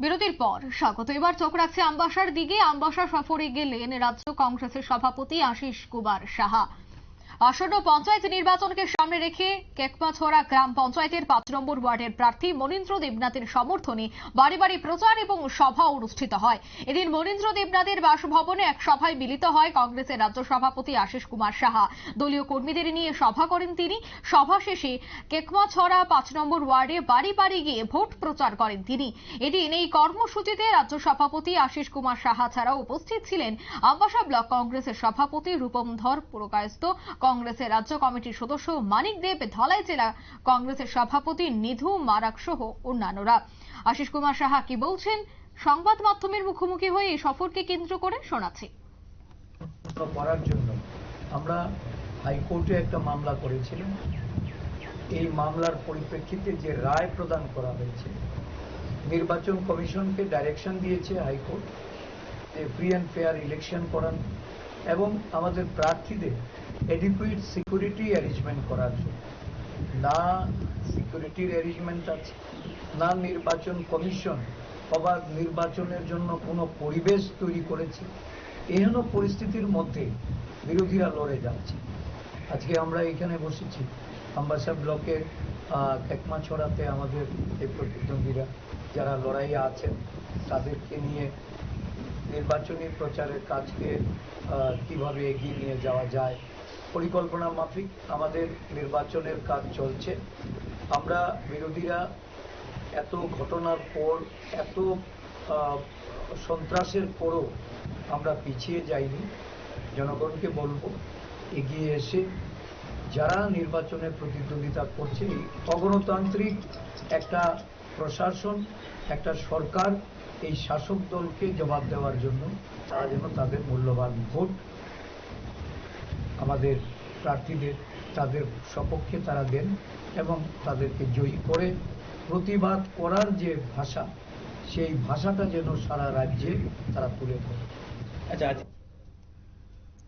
বিরতির পর, স্বাগত। এবার চোখ রাখছে আমবাসার দিকে। আমবাসা সফরে গেলেন রাজ্য কংগ্রেসের সভাপতি আশিস কুমার সাহা। আসন্ন পঞ্চায়েত নির্বাচনকে সামনে রেখে কেকমাছড়া গ্রাম পঞ্চায়েতের পাঁচ নম্বর ওয়ার্ডের প্রার্থী মনীন্দ্র দেবনাথের সমর্থনে বাড়ি বাড়ি প্রচার এবং সভা অনুষ্ঠিত হয়। এদিন মনীন্দ্র দেবনাথের বাসভবনে এক সভায় মিলিত হয় কংগ্রেসের রাজ্য সভাপতি আশিস কুমার সাহা। দলীয় কর্মীদের নিয়ে সভা করেন তিনি। সভা শেষে কেকমাছড়া পাঁচ নম্বর ওয়ার্ডে বাড়ি বাড়ি গিয়ে ভোট প্রচার করেন তিনি। এদিন এই কর্মসূচিতে রাজ্য সভাপতি আশিস কুমার সাহা ছাড়াও উপস্থিত ছিলেন আম্বাসা ব্লক কংগ্রেসের সভাপতি রূপম ধর পুরকায়স্ত কংগ্রেসের রাজ্য কমিটির সদস্য মানিক দেব ধলাই জেলা কংগ্রেসের সভাপতি নিধু মারাক সহ অন্যান্যরা। আশিস কুমার সাহা কি বলছেন? সংবাদ মাধ্যমের মুখোমুখি হয়ে এই সফরকে কেন্দ্র করে শোনাচ্ছি। করার জন্য আমরা হাইকোর্টে একটা মামলা করেছিলাম। এই মামলার পরিপ্রেক্ষিতে যে রায় প্রদান করা হয়েছে, নির্বাচন কমিশনকে ডাইরেকশন দিয়েছে high court free and fair election করান এবং আমাদের প্রার্থীদের এডিকুইট সিকিউরিটি অ্যারেঞ্জমেন্ট করার জন্য। না সিকিউরিটির অ্যারেঞ্জমেন্ট আছে, না নির্বাচন কমিশন অবাধ নির্বাচনের জন্য কোনো পরিবেশ তৈরি করেছে। এহেন পরিস্থিতির মধ্যে বিরোধীরা লড়ে যাচ্ছে। আজকে আমরা এখানে বসেছি আম্বাসা ব্লকের কেকমা ছড়াতে আমাদের এই প্রতিদ্বন্দ্বীরা, যারা লড়াইয়ে আছেন, তাদেরকে নিয়ে নির্বাচনী প্রচারের কাজকে কীভাবে এগিয়ে নিয়ে যাওয়া যায়, পরিকল্পনা মাফিক আমাদের নির্বাচনের কাজ চলছে। আমরা বিরোধীরা এত ঘটনার পর, এত সন্ত্রাসের পরও আমরা পিছিয়ে যাইনি। জনগণকে বলব, এগিয়ে এসে যারা নির্বাচনে প্রতিদ্বন্দ্বিতা করছে অগণতান্ত্রিক একটা প্রশাসন, একটা সরকার এই শাসক দলকে জবাব দেওয়ার জন্য তারা যেন তাদের মূল্যবান ভোট আমাদের প্রার্থীদের তাদের সপক্ষে তারা দেন এবং তাদেরকে জয়ী করে প্রতিবাদ করার যে ভাষা সেই ভাষাটা যেন সারা রাজ্যে তারা তুলে ধরে। আচ্ছা আজ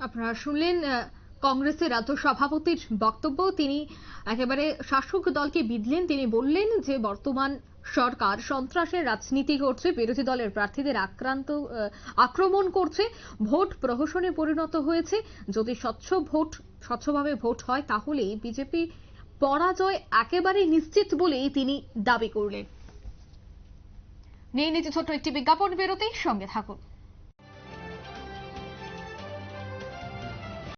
আপনারা শুনলেন আহ, কংগ্রেসের রাজ্য সভাপতির বক্তব্য। তিনি একেবারে শাসক দলকে বিধলেন। তিনি বললেন যে বর্তমান সরকার সন্ত্রাসের রাজনীতি করছে, বিরোধী দলের প্রার্থীদের আক্রান্ত আক্রমণ করছে, ভোট প্রহসনে পরিণত হয়েছে। যদি স্বচ্ছ ভোট, স্বচ্ছভাবে ভোট হয় তাহলে বিজেপি পরাজয় একেবারে নিশ্চিত বলেই তিনি দাবি করলেন। নিয়ে নিতে ছোট্ট একটি বিজ্ঞাপন বেরোতেই সঙ্গে থাকুন।